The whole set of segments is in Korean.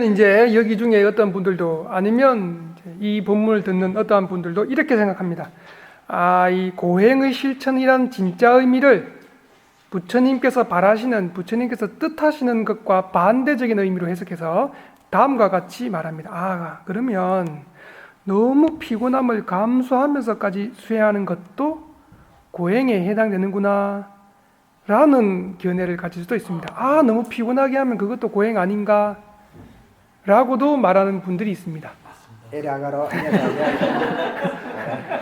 그러면 이제 여기 중에 어떤 분들도 아니면 이 본문을 듣는 어떠한 분들도 이렇게 생각합니다. 아, 이 고행의 실천이란 진짜 의미를 부처님께서 바라시는, 부처님께서 뜻하시는 것과 반대적인 의미로 해석해서 다음과 같이 말합니다. 아, 그러면 너무 피곤함을 감수하면서까지 수행하는 것도 고행에 해당되는구나. 라는 견해를 가질 수도 있습니다. 아, 너무 피곤하게 하면 그것도 고행 아닌가? 라고도 말하는 분들이 있습니다.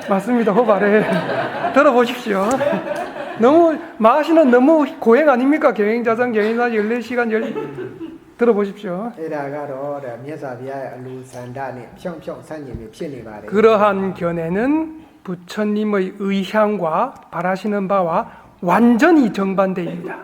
맞습니다. 호발에 들어보십시오. 너무 마시는 너무 고행 아닙니까? 경행자상 경행나 14시간 열 들어보십시오. 그러한 견해는 부처님의 의향과 바라시는 바와 완전히 정반대입니다.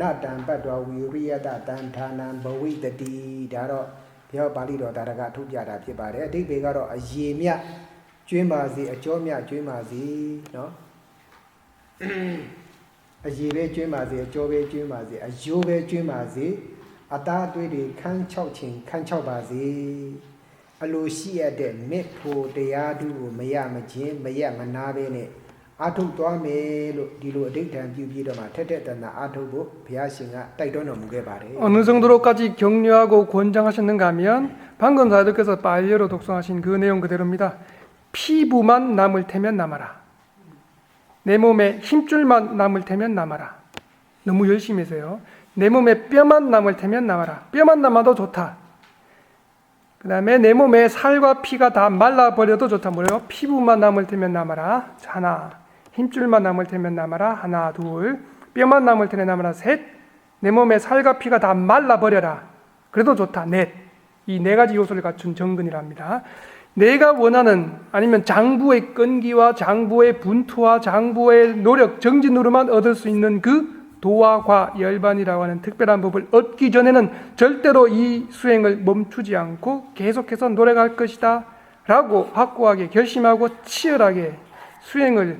နတံပတ္တောဝီရိယတတံဌာနံဘဝိတတိဒါတော့ဘုရားပါဠိတော်တာရကထုတ်ပြတာဖြစ်ပါတယ်အတိတ်ဘေကတော့အရေမြတ်ကျွင်းပါစေအကျော်မြတ်ကျွင်းပါစေเนาะ အရေပဲကျွင်းပါစေအကျော်ပဲကျွင်းပါစေအယိုးပဲကျွင်းပါစေအသားအသွေးတွေခန်းချောက်ခြင်းခန်းချောက်ပါစေအလိုရှိရတဲ့မေဖို့တရားဓုကိုမရမချင်းမရမနာပဲနဲ့ အာထုတ်သွားမယ်လို့ဒီလိုအဋိဋ္ဌံပြုပြီးတော့မှထက်ထက်တန်တန်အာထုတ်ဖို့ဘုရားရှင်ကတိုက်တွန်းတော်မူခဲ့ပါတယ် 어느 정도로까지 격려하고 권장하셨는가 하면 방금 사도께서 빨리로 독송하신 그 내용 그대로입니다. 피부만 남을 테면 남아라. 내 몸에 힘줄만 남을 테면 남아라. 너무 열심히 해서요. 내 몸에 뼈만 남을 테면 남아라. 뼈만 남아도 좋다. 그 다음에 내 몸에 살과 피가 다 말라버려도 좋다. 뭐래요? 피부만 남을 테면 남아라. 하나. 힘줄만 남을 테면 남아라. 하나, 둘. 뼈만 남을 테면 남아라. 셋. 내 몸에 살과 피가 다 말라버려라. 그래도 좋다. 넷. 이 네 가지 요소를 갖춘 정근이랍니다. 내가 원하는 아니면 장부의 끈기와 장부의 분투와 장부의 노력, 정진으로만 얻을 수 있는 그 도화과 열반이라고 하는 특별한 법을 얻기 전에는 절대로 이 수행을 멈추지 않고 계속해서 노력할 것이다. 라고 확고하게 결심하고 치열하게 수행을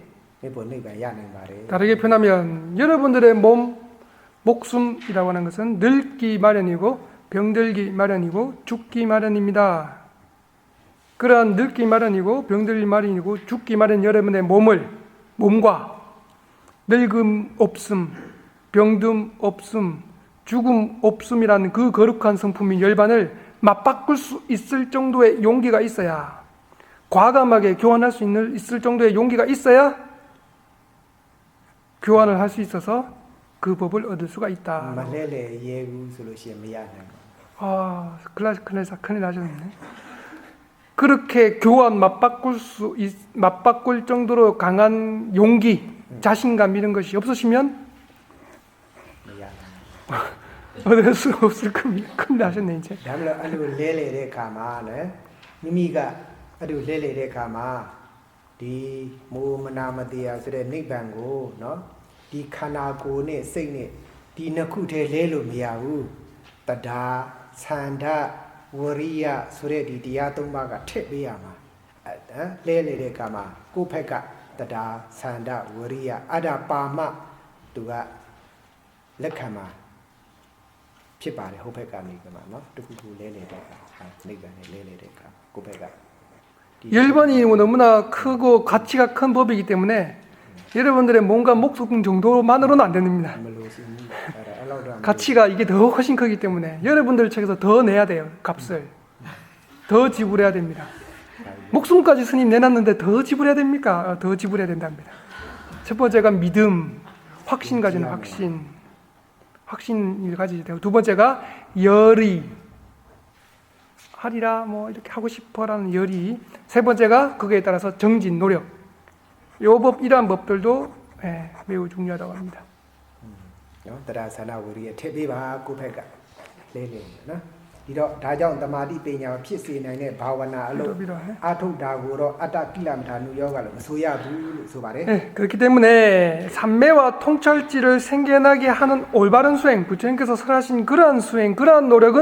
다르게 표현하면 여러분들의 몸, 목숨이라고 하는 것은 늙기 마련이고 병들기 마련이고 죽기 마련입니다. 그러한 늙기 마련이고 병들기 마련이고 죽기 마련 여러분의 몸을 몸과 늙음 없음, 병듦 없음, 죽음 없음이라는 그 거룩한 성품인 열반을 맞바꿀 수 있을 정도의 용기가 있어야 과감하게 교환할 수 있는 있을 정도의 용기가 있어야 교환을 할 수 있어서 그 법을 얻을 수가 있다. 아, 클라스크네사 큰일 나셨네. 그렇게 교환 맞바꿀 수 있, 맞바꿀 정도로 강한 용기, 자신감 이런 것이 없으시면 얻을 수 없을 겁니다. 큰일 나셨네 이제. 그리고 레레레 가마는 미미가 그리고 레레레 가마 ဒီမိုးမနာမတရားဆိုတဲ့နိဗ္ဗာန်ကိုเนาะဒီခန္ဓာကိုယ်နဲ့စိတ်နဲ့ဒီနှစ်ခုတည်းလဲလို့မရဘူးတဒါသန္ဓဝရိယဆိုတဲ့ဒီတရားသုံးပါးကထည့်ပေးရမှာအဲ့ဟမ်လဲလေတဲ့ခါမှာကိုယ့်ဖက်ကတဒါသန္ဓဝရိယအဲ့ဒါပါမသူကလက်ခံမှာ ဖြစ်ပါတယ်ဟိုဘက်ကနေကမှเนาะတခုခုလဲလေတဲ့အခါဟာနိဗ္ဗာန်နဲ့လဲလေတဲ့အခါကိုယ့်ဘက်က 1번이 너무나 크고 가치가 큰 법이기 때문에 여러분들의 몸과 목숨 정도만으로는 안 됩니다. 가치가 이게 더 훨씬 크기 때문에 여러분들 책에서 더 내야 돼요. 값을. 더 지불해야 됩니다. 목숨까지 스님 내놨는데 더 지불해야 됩니까? 아, 더 지불해야 된답니다. 첫 번째가 믿음, 확신 가지는 확신. 확신을 가지게 되고 두 번째가 열의, 하리라 뭐 이렇게 하고 싶어라는 열의. 세 번째가 그거에 따라서 정진, 노력. 요 법, 이러한 법들도 예, 매우 중요하다고 합니다. နော်တရားဆန္ဒဝိရိယထည့်ပေးပါကိုယ့်ဘက်ကလေးလေးနော်ဒီတော့ဒါကြောင့်တမာတိပညာဖြစ်စေနိုင်တဲ့ဘာဝနာအလုပ် 비록, 비록, 예. အာထုတ်တာကိုတော့အတ္တကိလမထာနုယောဂလို့မဆိုရဘူးလို့ဆိုပါတယ် 네, 그렇기 때문에 삼매와 통찰지를 생겨나게 하는 올바른 수행, 부처님께서 설하신 그러한 수행, 그러한 노력은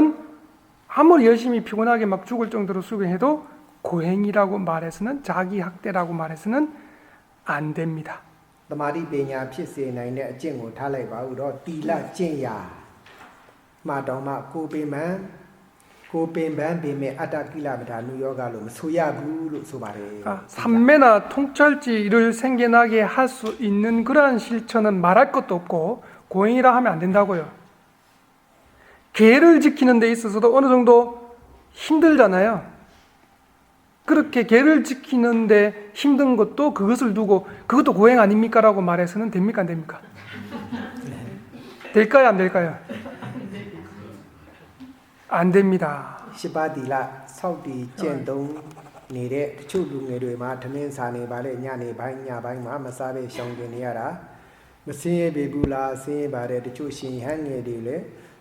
아무리 열심히 피곤하게 막 죽을 정도로 수행해도 고행이라고 말해서는 자기 학대라고 말해서는 안 됩니다. တမာတိပညာဖြစ်စေနိုင်တဲ့အကျင့်ကိုထားလိုက်ပါဦးတော့တီလကျင့်ရာမှာတော်မှကိုပင်မန်ကိုပင်ပန်းပင်မဲ့အတ္တကိလမထာနုယောဂလို့မဆိုရဘူးလို့ဆိုပါတယ် 아, 삼매나 통찰지를 생겨나게 할 수 있는 그러한 실천은 말할 것도 없고 고행이라 하면 안 된다고요. 계를 지키는 데 있어서도 어느 정도 힘들잖아요. 그렇게 계를 지키는데 힘든 것도 그것을 두고 그것도 고행 아닙니까라고 말해서는 됩니까 안 됩니까? 될까요 안 될까요? 안 됩니다. ရှစ်ပါးတီလစောက်တီကျင့်သုံးနေတဲ့တချို့လူငယ်တွေမှာထမင်းစာနေပါလေညနေပိုင်းညပိုင်းမှာမစားပဲရှောင်ကျင်နေရတာမစင်းရပေဘူးလားစင်းရပါတယ်တချို့ရှင်ဟန်းငယ်တွေလည်း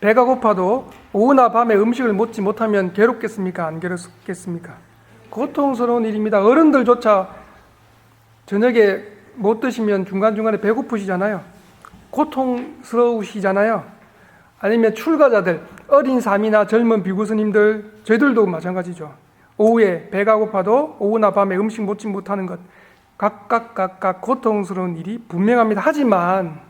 배가 고파도 오후나 밤에 음식을 먹지 못하면 괴롭겠습니까? 안 괴롭겠습니까? 고통스러운 일입니다. 어른들조차 저녁에 못 드시면 중간중간에 배고프시잖아요. 고통스러우시잖아요. 아니면 출가자들, 어린 삼이나 젊은 비구스님들, 저희들도 마찬가지죠. 오후에 배가 고파도 오후나 밤에 음식 먹지 못하는 것, 각각 각각 고통스러운 일이 분명합니다. 하지만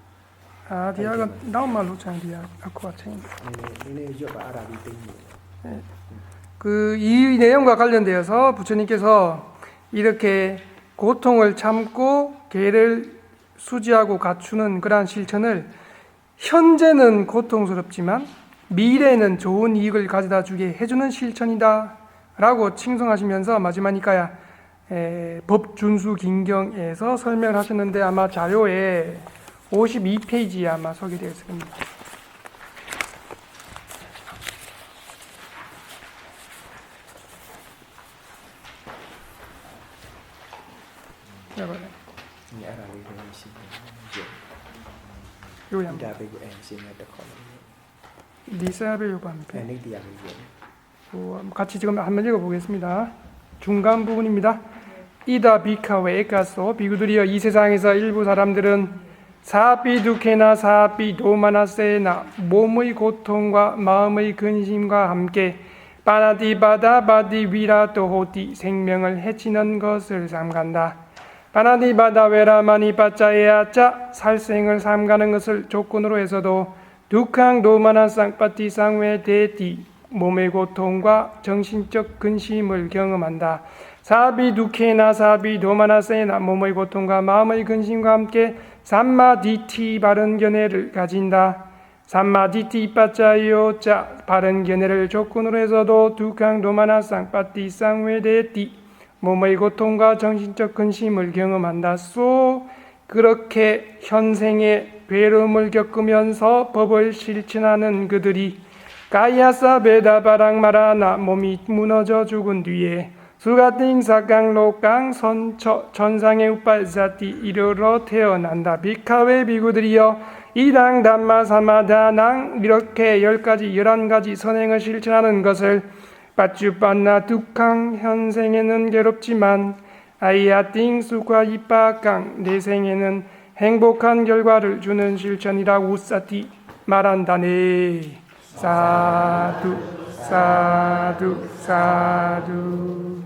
हाँ दिया का दाम मालूम चाहिए दिया आपको अच्छा ही 그이 내용과 관련되어서 부처님께서 이렇게 고통을 참고 개를 수지하고 갖추는 그러한 실천을 현재는 고통스럽지만 미래에는 좋은 이익을 가져다 주게 해주는 실천이다 라고 칭송하시면서 마지막이니까야 법준수 김경에서 설명을 하셨는데 아마 자료에 52페이지에 아마 소개되어 있을 겁니다. 같이 지금 한번 읽어보겠습니다. 중간 부분입니다. 이다 비카웨 에카소 비구들이여 이 세상에서 일부 사람들은 사비두케나 사비도마나세나 몸의 고통과 마음의 근심과 함께 바나디바다 바디 위라도호티 생명을 해치는 것을 삼간다. 바나디바다 외라마니 빠짜에아짜 살생을 삼가는 것을 조건으로 해서도 두캉 도마나상 빠띠상외 대띠 몸의 고통과 정신적 근심을 경험한다. 사비 두케나 사비 도마나세나 몸의 고통과 마음의 근심과 함께 삼마디티 바른 견해를 가진다. 삼마디티 빠짜이오자 바른 견해를 조건으로 해서도 두캉 도마나상 빠띠상외 대띠 몸의 고통과 정신적 근심을 경험한다. 쏘 그렇게 현생의 괴로움을 겪으면서 법을 실천하는 그들이 가야사 베다바랑 마라나 몸이 무너져 죽은 뒤에 수가팅 사강 로강 선처 전상의 우빨사티 이르러 태어난다. 비카웨 비구들이여 이당 담마 사마다낭 이렇게 열 가지 열한 가지 선행을 실천하는 것을 빠쭈빠나 뚝캉 현생에는 괴롭지만 아이야띵 수과 이빠강 내 생에는 행복한 결과를 주는 실천이라고 우사티 말한다네 사두 사두 사두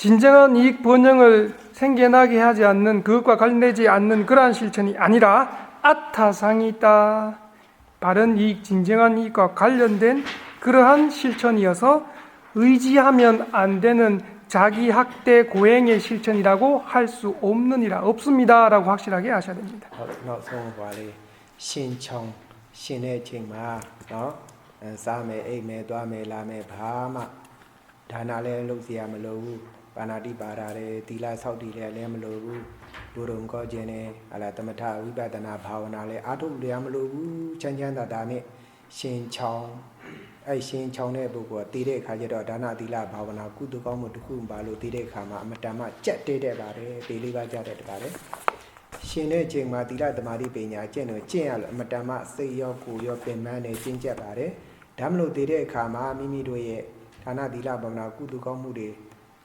진정한 이익 번영을 생겨나게 하지 않는 그것과 관련되지 않는 그러한 실천이 아니라 아타상이 있다. 바른 이익, 진정한 이익과 관련된 그러한 실천이어서 의지하면 안 되는 자기 학대 고행의 실천이라고 할 수 없느니라 없습니다라고 확실하게 아셔야 됩니다. 신청 신의 징마 싸매 에매 도매 라매 바마 다나레 룩시야 말로 ပါဏာတိပါဒာတဲ့သီလဆောက်တည်တဲ့လည်းမလိုဘူးဘုရုံကောခြင်းနဲ့အလားသမထဝိပဿနာဘာဝနာလည်းအထုလည်းမလိုဘူးချမ်းချမ်းသာသာနဲ့ရှင်ချောင်းအဲရှင်ချောင်းတဲ့ပုဂ္ဂိုလ်ကတည်တဲ့အခါကျတော့ဒါနာသီလဘာဝနာကုသကောင်းမှုတစ်ခုပါလို့တည်တဲ့အခါမှာအမတန်မှကြက်တဲတဲ့ပါတယ်ဒေလေးပါကြတဲ့တပါတယ်ရှင်တဲ့အချိန်မှာသီလသမာဓိပညာကျင့်လို့ကျင့်ရလို့အမတန်မှစိတ်ရောကိုယ်ရောပင်ပန်းနေကျင့်ကြပါတယ်ဒါမလို့တည်တဲ့အခါမှာမိမိတို့ရဲ့ဌာနသီလဘာဝနာကုသကောင်းမှုတွေ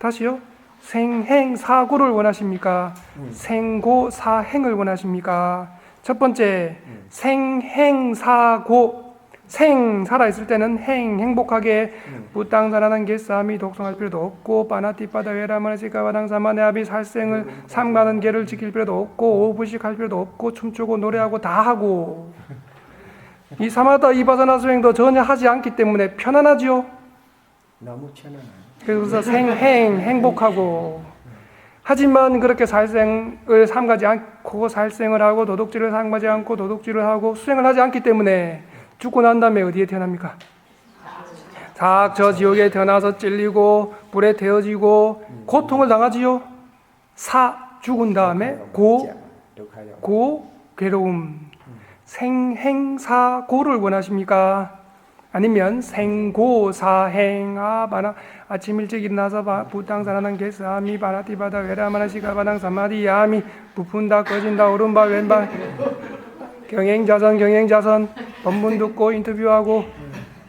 다시요. 생행사고를 원하십니까? 생고사행을 원하십니까? 첫 번째 생행사고 생 살아 있을 때는 행 행복하게 부땅사라는 게 싸움이 독성할 필요도 없고 바나티바다 외라마나시카 바당사마네 아비 살생을 삼가는 개를 지킬 필요도 없고 오부식할 필요도 없고 춤추고 노래하고 다 하고 이 사마다 이바사나 수행도 전혀 하지 않기 때문에 편안하지요. 너무 편안해요. 그래서 생행, 행복하고. 하지만 그렇게 살생을 삼가지 않고 살생을 하고 도둑질을 삼가지 않고 도둑질을 하고 수행을 하지 않기 때문에 죽고 난 다음에 어디에 태어납니까? 다 저 지옥에 태어나서 찔리고 불에 태워지고 고통을 당하지요. 사 죽은 다음에 고, 고 괴로움 생행사고를 원하십니까? 아니면 생고사행 아 바나 아침 일찍 일어나서 바, 부땅사나는 개사미 바나티바다 외라마나시가 바당 사마디 야미 부푼다 꺼진다 오른발 왼발. 경행자선 경행자선. 법문 듣고 인터뷰하고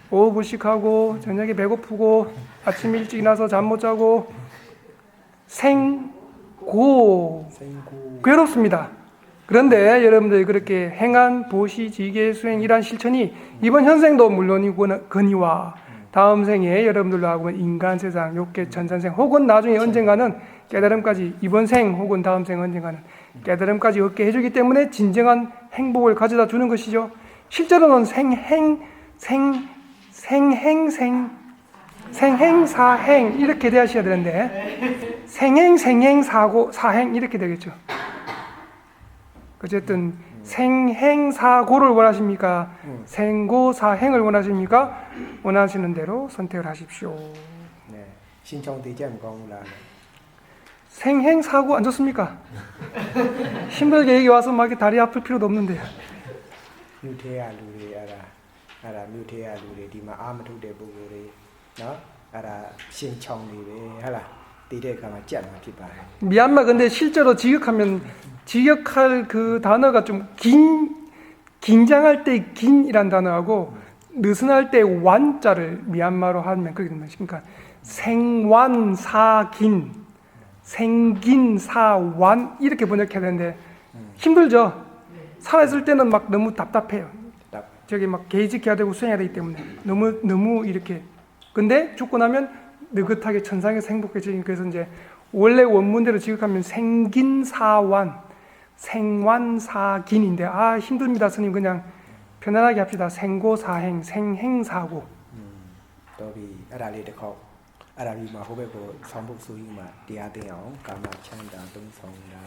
오후 부식하고 저녁에 배고프고 아침 일찍 일어나서 잠 못 자고. 생고. 괴롭습니다. 그런데 여러분들이 그렇게 행한 보시 지계 수행 이란 실천이 이번 현생도 물론이거니와 다음 생에 여러분들로 하고 인간 세상 욕계 천산생 혹은 나중에 언젠가는 깨달음까지 이번 생 혹은 다음 생 언젠가는 깨달음까지 얻게 해주기 때문에 진정한 행복을 가져다 주는 것이죠. 실제로는 생행 생 생행생 생행사행 이렇게 대하셔야 되는데 생행 생행사고 사행 이렇게 되겠죠. 어쨌든 생행사고를 원하십니까? 음. 생고사행을 원하십니까? 원하시는 대로 선택을 하십시오. 네, 신청되지 않고 생행사고 안 좋습니까? 힘들게 얘기 와서 막 다리 아플 필요도 없는데. 유태야 루레 알아 알아 유태야 루레 디마 아마토데 보고레 나 알아 신청리베 알아. 미얀마 근데 실제로 직역하면 직역할 그 단어가 좀 긴 긴장할 때 긴이란 단어하고 느슨할 때 완자를 미얀마로 하면 그렇게 됩니다. 그러니까 생완사긴 생긴사완 이렇게 번역해야 되는데 힘들죠. 살아있을 때는 막 너무 답답해요. 저기 막 계획 지켜야 되고 수행해야 되기 때문에 너무 너무 이렇게 근데 죽고 나면 느긋하게 천상에서 행복해지니 그래서 이제 원래 원문대로 지극하면 생긴 사완, 생완사긴인데 아 힘듭니다. 스님 그냥 편안하게 합시다. 생고사행, 생행사고. 음, 아라리데코 아라리마 호베고 성복수이마 디아데옹 까마찬다 동성이라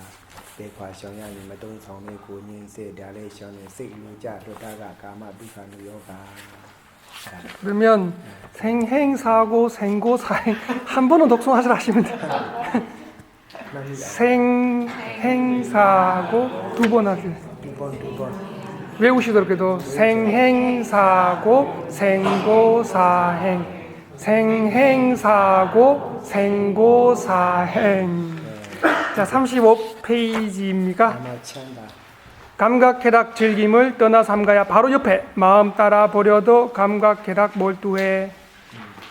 대과셔야이마 동성의 고인세 다레셔는 세일로자 도다가 까마 비카누요가. 그러면 생행 사고 생고 사행 한 번은 독송하시라 하시면 돼요. 생행 사고 두 번 하세요. 외우시도록 해도 생행 사고 생고 사행 생행 사고 생고 사행 자 35페이지입니다. 감각쾌락 즐김을 떠나 삼가야 바로 옆에 마음 따라 보려도 감각쾌락 몰두해.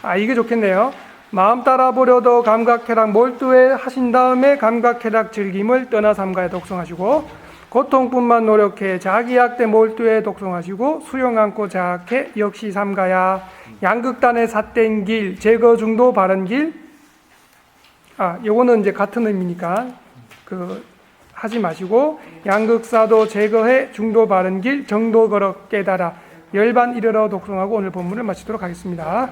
아 이게 좋겠네요. 마음 따라 보려도 감각쾌락 몰두해 하신 다음에 감각쾌락 즐김을 떠나 삼가야 독성하시고 고통뿐만 노력해 자기약대 몰두해 독성하시고 수용 안고 자악해 역시 삼가야 양극단의 삿된 길 제거 중도 바른 길. 아 요거는 이제 같은 의미니까 그 하지 마시고 양극사도 제거해 중도 바른 길 정도 걸어 깨달아 열반 이르러 독송하고 오늘 본문을 마치도록 하겠습니다.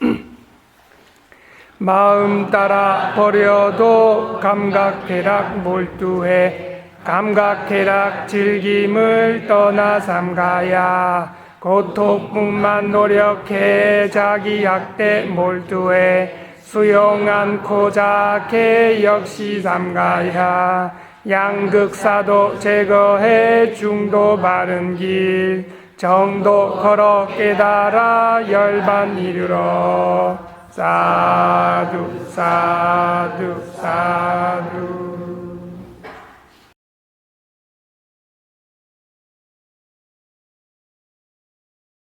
마음 따라 버려도 감각쾌락 몰두해 감각쾌락 즐김을 떠나 삼가야 고통뿐만 노력해 자기 약대 몰두해 수용 않고 자게 역시 삼가야 양극사도 제거해 중도 바른 길 정도 걸어 깨달아 열반 이르러. 사두 사두 사두